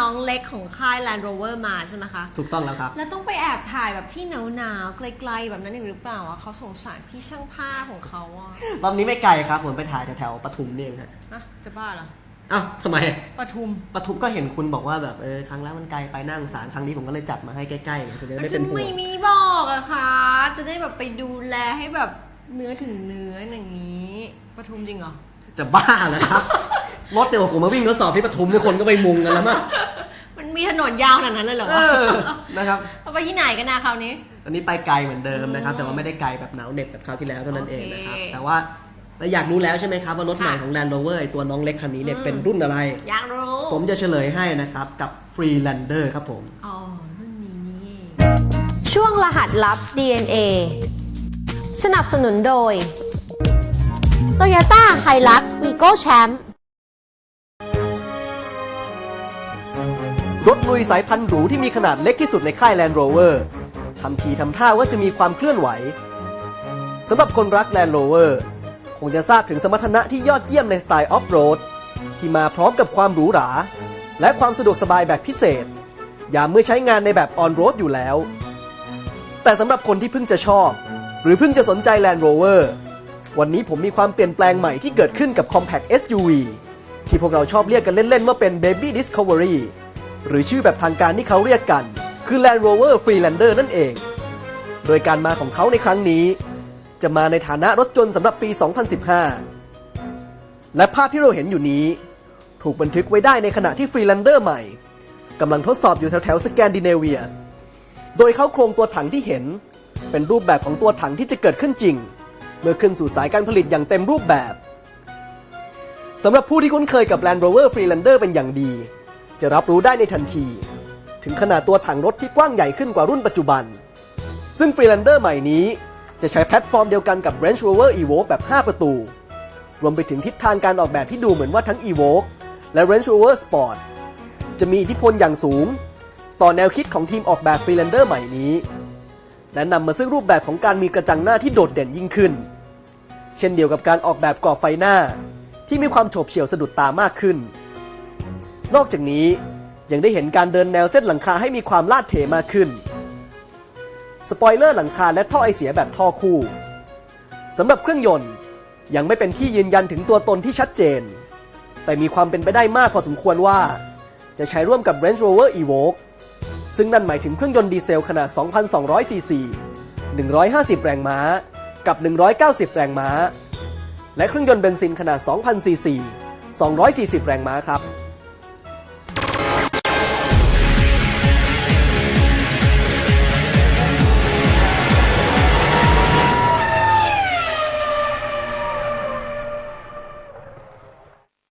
น้องเล็กของค่าย Land Rover มาใช่ไหมคะ ถูกต้องแล้วครับ แล้วต้องไปแอบถ่ายแบบที่หนาวๆไกลๆแบบนั้นอีกหรือเปล่าอะเขาสงสารพี่ช่างภาพของเขาอะรอบนี้ไม่ไกลครับ ผมไปถ่ายแถวๆปทุมนี่เองฮะอะจะบ้าเหรออ้าวทำไมปทุมปทุมก็เห็นคุณบอกว่าแบบเออครั้งแล้วมันไกลไปนั่าสงสารครั้งนี้ผมก็เลยจัดมาให้ใกล้ๆคุณจะได้ไม่เป็นห่วไม่งมีบอกอะคะจะได้แบบไปดูแลให้แบบเนื้อถึงเนื้ออย่างนี้ปทุมจริงเหรอจะบ้าเหรอครับ รถเนี่ยโอ้โหมาวิ่งทดสอบที่ปทุมเนี่ยคนก็ไปมุงกันแล้วมั้งมันมีถนนยาวขนาดนั้นเลยเหรอเอวะอนะครับเอาไปที่ไหนกันนะคราวนี้ อันนี้ไปไกลเหมือนเดิมนะครับอืมแต่ว่าไม่ได้ไกลแบบหนาวเหน็บแบบคราวที่แล้วเท่านั้นเองนะครับโอเคแต่ว่าเราอยากรู้แล้วใช่ไหมครับว่ารถใหม่ค่ะของ Land Rover ไอ้ตัวน้องเล็กคันนี้เนี่ยอืมเป็นรุ่นอะไร อยากรู้ ผมจะเฉลยให้นะครับกับ Freelander ครับผม อ๋อ รุ่นนี้นี่เองช่วงรหัสลับ DNA สนับสนุนโดย Toyota Hilux Vigo Champ รถลุยสายพันธุ์หรูที่มีขนาดเล็กที่สุดในค่าย Land Rover ทำทีทำท่าว่าจะมีความเคลื่อนไหวสำหรับคนรัก Land Rover คงจะทราบถึงสมรรถนะที่ยอดเยี่ยมในสไตล์ออฟโรดที่มาพร้อมกับความหรูหรา และความสะดวกสบายแบบพิเศษ ยามเมื่อใช้งานในแบบออนโรดอยู่แล้ว แต่สำหรับคนที่เพิ่งจะชอบ หรือเพิ่งจะสนใจ Land Rover วันนี้ผมมีความเปลี่ยนแปลงใหม่ที่เกิดขึ้นกับ Compact SUV ที่พวกเราชอบเรียกกันเล่นๆว่าเป็น Baby Discovery หรือชื่อแบบทางการที่เขาเรียกกัน คือ Land Rover Freelander นั่นเอง โดยการมาของเขาในครั้งนี้ จะมาในฐานะรถยนต์สำหรับปี 2015 และภาพที่เราเห็นอยู่นี้ ถูกบันทึกไว้ได้ในขณะที่ Freelander ใหม่กำลังทดสอบอยู่แถวๆสแกนดิเนเวีย โดยเขาโครงตัวถังที่เห็น เป็นรูปแบบของตัวถังที่จะเกิดขึ้นจริง เมื่อขึ้นสู่สายการผลิตอย่างเต็มรูปแบบ สำหรับผู้ที่คุ้นเคยกับ Land Rover Freelander เป็นอย่างดี จะรับรู้ได้ในทันที ถึงขนาดตัวถังรถที่กว้างใหญ่ขึ้นกว่ารุ่นปัจจุบัน ซึ่ง Freelander ใหม่นี้จะใช้แพลตฟอร์มเดียวกันกับ Range Rover Evoque แบบ 5 ประตู รวมไปถึงทิศทางการออกแบบที่ดูเหมือนว่าทั้ง Evoque และ Range Rover Sport จะมีอิทธิพลอย่างสูง ต่อแนวคิดของทีมออกแบบ Freelander ใหม่นี้ และนำมาซึ่งรูปแบบของการมีกระจังหน้าที่โดดเด่นยิ่งขึ้น เช่นเดียวกับการออกแบบกรอบไฟหน้า ที่มีความโฉบเฉี่ยวสะดุดตามากขึ้น นอกจากนี้ยังได้เห็นการเดินแนวเส้นหลังคาให้มีความลาดเถมากขึ้น สปอยเลอร์หลังคาและท่อไอเสียแบบท่อคู่สำหรับเครื่องยนต์ยังไม่เป็นที่ยืนยันถึงตัวตนที่ชัดเจน แต่มีความเป็นไปได้มากพอสมควรว่า จะใช้ร่วมกับ Range Rover Evoque ซึ่งนั่นหมายถึงเครื่องยนต์ดีเซลขนาด 2,200 ซีซี 150 แรงม้า กับ 190 แรงม้า และเครื่องยนต์เบนซินขนาด 2,000cc 240 แรงม้าครับ